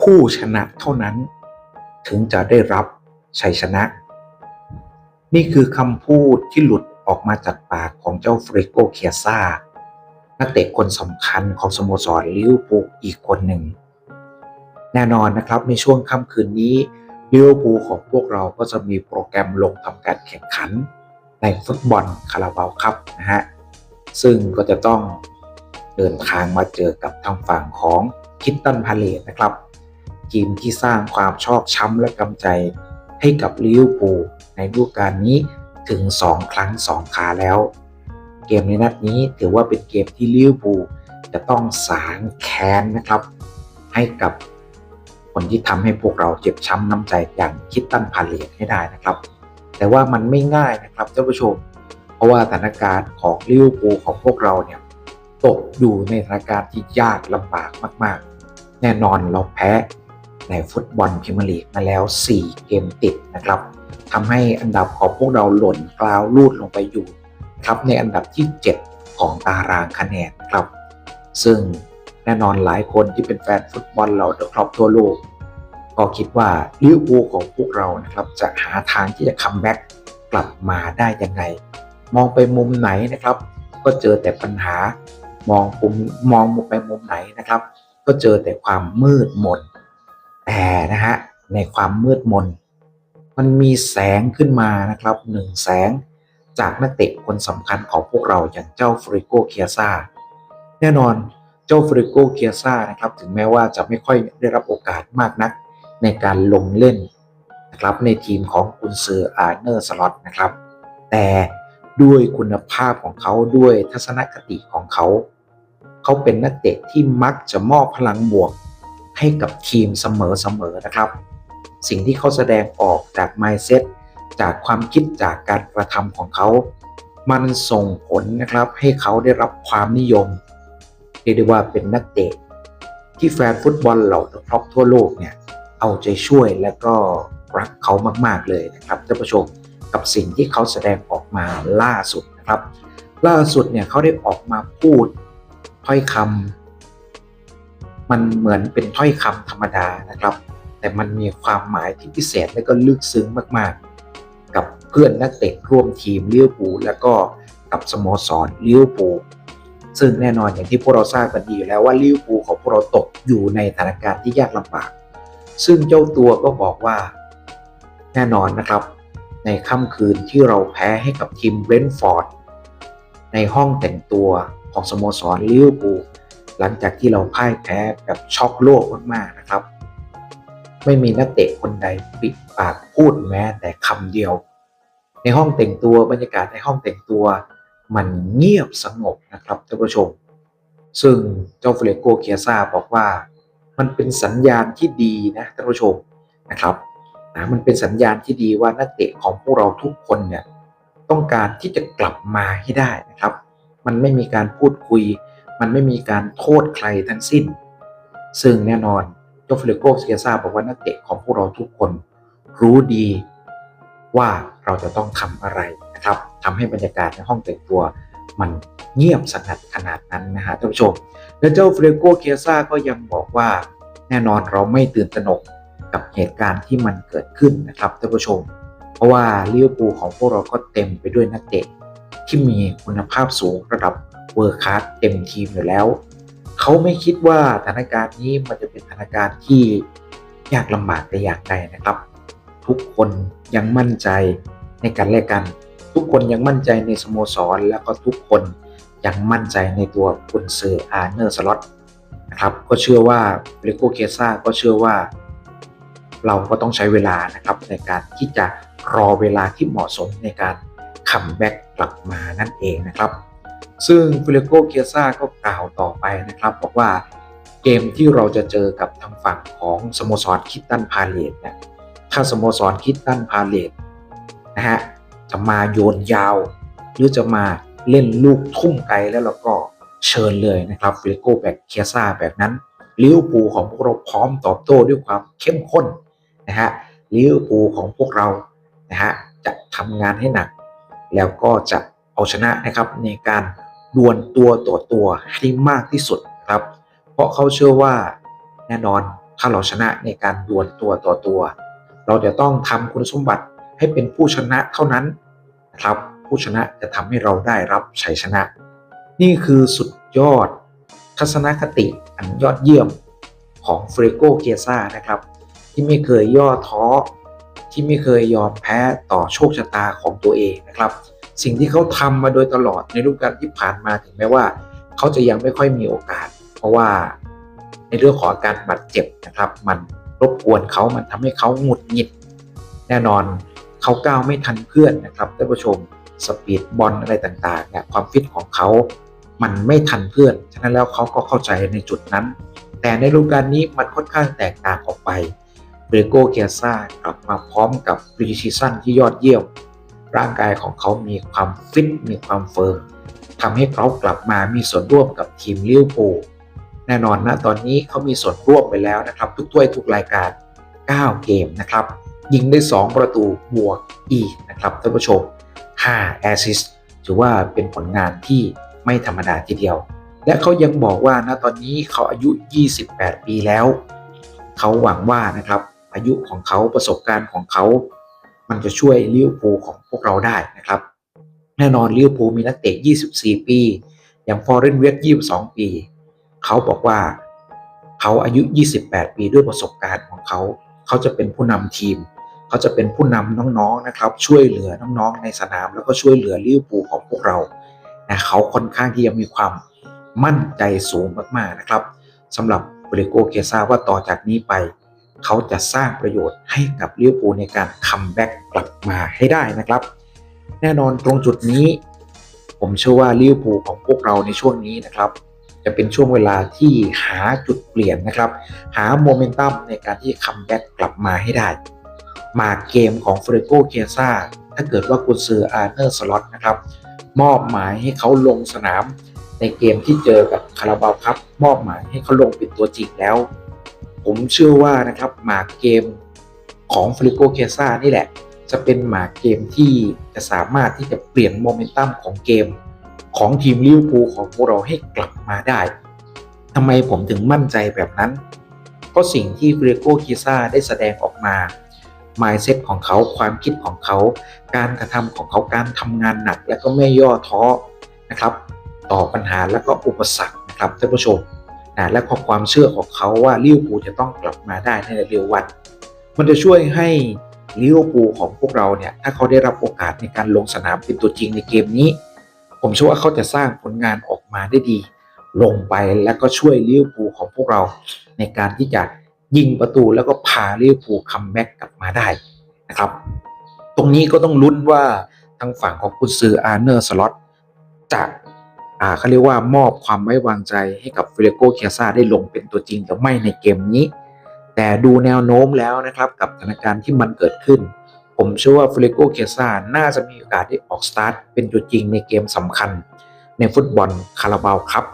ผู้ชนะเท่านั้น ถึงจะได้รับชัยชนะ นี่คือคำพูดที่หลุดออกมาจากปากของเจ้าเฟรโกเคียซานักเตะคนสำคัญของสโมสรลิเวอร์พูลอีกคนหนึ่ง แน่นอนนะครับในช่วงค่ำคืนนี้ลิเวอร์พูลของพวกเราก็จะมีโปรแกรมลงทำการแข่งขันในฟุตบอลคาราบาวครับนะฮะ ซึ่งก็จะต้องเดินทางมาเจอกับทางฝั่งของคิตตันพาเลตนะครับ ทีมที่สร้างความชอกช้ำและกำใจ ให้กับลิเวอร์พูลในฤดูกาลนี้ถึง 2 ครั้ง2คาแล้ว เกมในนัดนี้ถือว่าเป็นเกมที่ลิเวอร์พูลจะต้องสางแค้นนะครับ ให้กับคนที่ทำให้พวกเราเจ็บช้ำน้ำใจอย่างคิดตันพาเลตให้ได้นะครับ แต่ว่ามันไม่ง่ายนะครับท่านผู้ชม เพราะว่าสถานการณ์ของลิเวอร์พูลของพวกเราเนี่ยตกอยู่ในสถานการณ์ที่ยากลำบากมาก ๆ แน่นอนเราแพ้ ในฟุตบอลพรีเมียร์ลีกมาแล้ว 4 เกมติดนะครับทำให้อันดับของพวกเราหล่นกลาวลูดลงไปอยู่ครับในอันดับที่ 7 ของตารางคะแนนครับ ซึ่งแน่นอนหลายคนที่เป็นแฟนฟุตบอลเราเดอะครอบทั่วโลก ก็คิดว่าลิเวอร์พูลของพวกเรานะครับจะหาทางที่จะคัมแบ็กกลับมาได้ยังไง มองไปมุมไหนนะครับ ก็เจอแต่ปัญหามองมุมมองไปมุมไหนนะครับ ก็เจอแต่ความมืดมน แต่นะฮะในความมืดมน มันมีแสงขึ้นมานะครับหนึ่งแสงจากนักเตะคนสำคัญของพวกเราอย่างเจ้าฟริโกเคียซาแน่นอนเจ้าฟริโกเคียซานะครับถึงแม้ว่าจะไม่ค่อยได้รับโอกาสมากนักในการลงเล่นนะครับในทีมของกุนซืออาร์เนอร์สล็อตนะครับ แต่ด้วยคุณภาพของเขาด้วยทัศนคติของเขา เขาเป็นนักเตะที่มักจะมอบพลังบวก ให้กับทีมเสมอๆนะครับ สิ่งที่เขาแสดงออกจาก mindset จากความคิดจากการกระทำของเขา มันส่งผลนะครับให้เขาได้รับความนิยมเรียกได้ว่าเป็นนักเตะที่แฟนฟุตบอลเหล่าครอบทั่วโลกเนี่ยเอาใจช่วยและก็รักเขามาก ๆ เลยนะครับท่านผู้ชมกับสิ่งที่เขาแสดงออกมาล่าสุดนะครับ ล่าสุดเนี่ยเขาได้ออกมาพูดถ้อยคำ มันเหมือนเป็นถ้อยคำธรรมดานะครับ แต่มันมีความหมายที่พิเศษและก็ลึกซึ้งมากๆ กับเพื่อนนักเตะร่วมทีมเลิเวอร์พูแล้วก็กับสโมสรลิเวอร์พูซึ่งแน่นอนอย่างที่พวกเราทราบกันดีอยู่แล้วว่าลิเวอร์พูลของพวกเราตกอยู่ในสถานการณ์ที่ยากลำบาก ซึ่งเจ้าตัวก็บอกว่าแน่นอนนะครับ ในค่ำคืนที่เราแพ้ให้กับทีมเบรนฟอร์ดในห้องแต่งตัวของสโมสรลิเวอร์พูล หลังจากที่เราพ่ายแพ้แบบช็อกโลกมากๆนะครับ ไม่มีนักเตะคนใดปิดปากพูดแม้แต่คำเดียว ในห้องแต่งตัวบรรยากาศในห้องแต่งตัว มันเงียบสงบนะครับท่านผู้ชม ซึ่งเจ้าเฟรโกเคียซาบอกว่า มันเป็นสัญญาณที่ดีนะท่านผู้ชมนะครับนะมันเป็นสัญญาณที่ดีว่านักเตะของพวกเราทุกคนเนี่ยต้องการที่จะกลับมาให้ได้นะครับ มันไม่มีการพูดคุย มันไม่มีการโทษใครทั้งสิ้น ซึ่งแน่นอนเจ้าเฟรโกเคียซาบอกว่านักเตะของพวกเราทุกคนรู้ดีว่าเราจะต้องทำอะไรนะครับทำให้บรรยากาศในห้องแต่งตัวมันเงียบสงัดขนาดนั้นนะฮะท่านผู้ชม และเจ้าเฟรโกเคียซาก็ยังบอกว่า แน่นอนเราไม่ตื่นตระหนกกับเหตุการณ์ที่มันเกิดขึ้นนะครับท่านผู้ชม เพราะว่าลิเวอร์พูลของพวกเราก็เต็มไปด้วยนักเตะที่มีคุณภาพสูงระดับ เวอร์คลาสเต็มทีมอยู่แล้ว เขาไม่คิดว่าสถานการณ์นี้มันจะเป็นสถานการณ์ที่ยากลำบากแต่อย่างใดนะครับ ทุกคนยังมั่นใจในกันและกัน ทุกคนยังมั่นใจในสโมสร แล้วก็ทุกคนยังมั่นใจในตัวกุนซืออาร์เนอร์สล็อตนะครับก็เชื่อว่าเบรโกเคซ่าก็เชื่อว่า เราก็ต้องใช้เวลานะครับในการที่จะรอเวลาที่เหมาะสมในการคัมแบ็กกลับมานั่นเองนะครับ ซึ่งฟิเลโกเคียซ่าก็กล่าวต่อไปนะครับบอกว่าเกมที่เราจะเจอกับทางฝั่งของสโมสรคิตตันพาเลตเนี่ยถ้าสโมสรคิตตันพาเลตนะฮะจะมาโยนยาว หรือจะมาเล่นลูกทุ่มไกลแล้วเราก็เชิญเลยนะครับฟิเลโกแบบเคียซ่าแบบนั้นลิเวอร์พูลของพวกเราพร้อมตอบโต้ด้วยความเข้มข้นนะฮะลิเวอร์พูลของพวกเรานะฮะจะทำงานให้หนัก แล้วก็จะเอาชนะนะครับในการ ดวลตัวต่อตัวให้มากที่สุดครับ เพราะเขาเชื่อว่าแน่นอนถ้าเราชนะในการดวลตัวต่อตัว เราจะต้องทำคุณสมบัติให้เป็นผู้ชนะเท่านั้นนะครับ ผู้ชนะจะทำให้เราได้รับชัยชนะ นี่คือสุดยอด ทัศนคติอันยอดเยี่ยมของเฟรโกเกียซ่านะครับ ที่ไม่เคยย่อท้อที่ไม่เคยยอมแพ้ต่อโชคชะตาของตัวเองนะครับ สิ่งที่เขาทำมาโดยตลอดในฤดูกาลที่ผ่านมาถึงแม้ว่า เขาจะยังไม่ค่อยมีโอกาส เพราะว่าในเรื่องของอาการบาดเจ็บนะครับ มันรบกวนเขามันทำให้เขาหงุดหงิด แน่นอนเขาก้าวไม่ทันเพื่อนนะครับท่านผู้ชมสปีดบอลอะไรต่างๆเนี่ยความฟิตของเขา มันไม่ทันเพื่อน ฉะนั้นแล้วเขาก็เข้าใจในจุดนั้น แต่ในฤดูกาลนี้มันค่อนข้างแตกต่างออกไปเบรโกเกียซ่ากลับมาพร้อมกับปรีซีซั่นที่ยอดเยี่ยม ร่างกายของเขามีความฟิตมีความเฟิร์มทำให้เขากลับมามีส่วนร่วมกับทีมลิเวอร์พูลแน่นอนนะตอนนี้เขามีส่วนร่วมไปแล้วนะครับ ทุกถ้วยทุกรายการ 9 เกมนะครับ ยิงได้ 2 ประตูบวกอีกนะครับท่านผู้ชม 5 แอซิสถือว่าเป็นผลงานที่ไม่ธรรมดาทีเดียว และเขายังบอกว่าณตอนนี้เขาอายุ 28 ปีแล้ว เขาหวังว่านะครับอายุของเขาประสบการณ์ของเขา มันจะช่วยลิเวอร์พูลของพวกเราได้นะครับ แน่นอนลิเวอร์พูลมีนักเตะ 24 ปี อย่างฟอร์เรนเวส22 ปี เขาบอกว่าเขาอายุ 28 ปีด้วยประสบการณ์ของเขา เขาจะเป็นผู้นำทีม เขาจะเป็นผู้นำน้องๆนะครับ ช่วยเหลือน้องๆในสนาม แล้วก็ช่วยเหลือลิเวอร์พูลของพวกเรานะเขาค่อนข้างที่จะมีความมั่นใจสูงมากๆนะครับสำหรับเบรโกเกซาว่าต่อจากนี้ไป เขาจะสร้างประโยชน์ให้กับลิเวอร์พูลในการคัมแบ็กกลับมาให้ได้นะครับ แน่นอนตรงจุดนี้ ผมเชื่อว่าลิเวอร์พูลของพวกเราในช่วงนี้นะครับ จะเป็นช่วงเวลาที่หาจุดเปลี่ยนนะครับ หาโมเมนตัมในการที่คัมแบ็กกลับมาให้ได้ มาเกมของเฟรโกเคียซ่าถ้าเกิดว่ากุนซืออาร์เนอร์สล็อตนะครับมอบหมายให้เขาลงสนามในเกมที่เจอกับคาราบาวครับ มอบหมายให้เขาลงเป็นตัวจริงแล้ว ผมเชื่อว่านะครับหมากเกมของฟริโกเคซ่านี่แหละ จะเป็นหมากเกมที่จะสามารถที่จะเปลี่ยนโมเมนตัมของเกม ของทีมลิเวอร์พูลของพวกเราให้กลับมาได้ทำไมผมถึงมั่นใจแบบนั้น เพราะสิ่งที่ฟริโกเคซ่าได้แสดงออกมา mindset ของเขาความคิดของเขา การกระทำของเขาการทำงานหนัก และก็ไม่ย่อท้อนะครับ ต่อปัญหาและก็อุปสรรคนะครับท่านผู้ชม นะและข้อความเชื่อของเขาว่าลิเวอร์พูลจะต้องกลับมาได้ในเร็ววัน มันจะช่วยให้ลิเวอร์พูลของพวกเราเนี่ยถ้าเขาได้รับโอกาสในการลงสนามเป็นตัวจริงในเกมนี้ ผมเชื่อว่าเขาจะสร้างผลงานออกมาได้ดี ลงไปแล้วก็ช่วยลิเวอร์พูลของพวกเรา ในการที่จะยิงประตูแล้วก็พาลิเวอร์พูลคัมแบ็กกลับมาได้นะครับ ตรงนี้ก็ต้องลุ้นว่าทางฝั่งของคุณซืออาร์เนอร์สล็อตจะ อ่าเขาเรียกว่ามอบความไว้วางใจให้กับเฟรโกเคียซาได้ลงเป็นตัวจริงหรือไม่ในเกมนี้ แต่ดูแนวโน้มแล้วนะครับกับสถานการณ์ที่มันเกิดขึ้น ผมเชื่อว่าเฟรโกเคียซาน่าจะมีโอกาสได้ออกสตาร์ทเป็นตัวจริงในเกมสำคัญ ในฟุตบอลคาราบาวครับ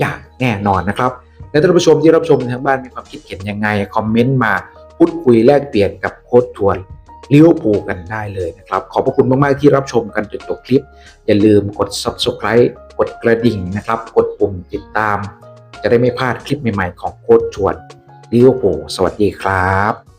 อย่างแน่นอนนะครับและท่านผู้ชมที่รับชมทางบ้านมีความคิดเห็นยังไงคอมเมนต์มาพูดคุยแลกเปลี่ยนกับโค้ชทวนลิเวอร์พูลกันได้เลยนะครับ ขอบพระคุณมาก ๆ ที่รับชมกันจนจบคลิป อย่าลืมกด subscribe ดกระดิ่งนะครับ กดปุ่มติดตาม จะได้ไม่พลาดคลิปใหม่ๆของโค้ชชวนลิโอโปสวัสดีครับ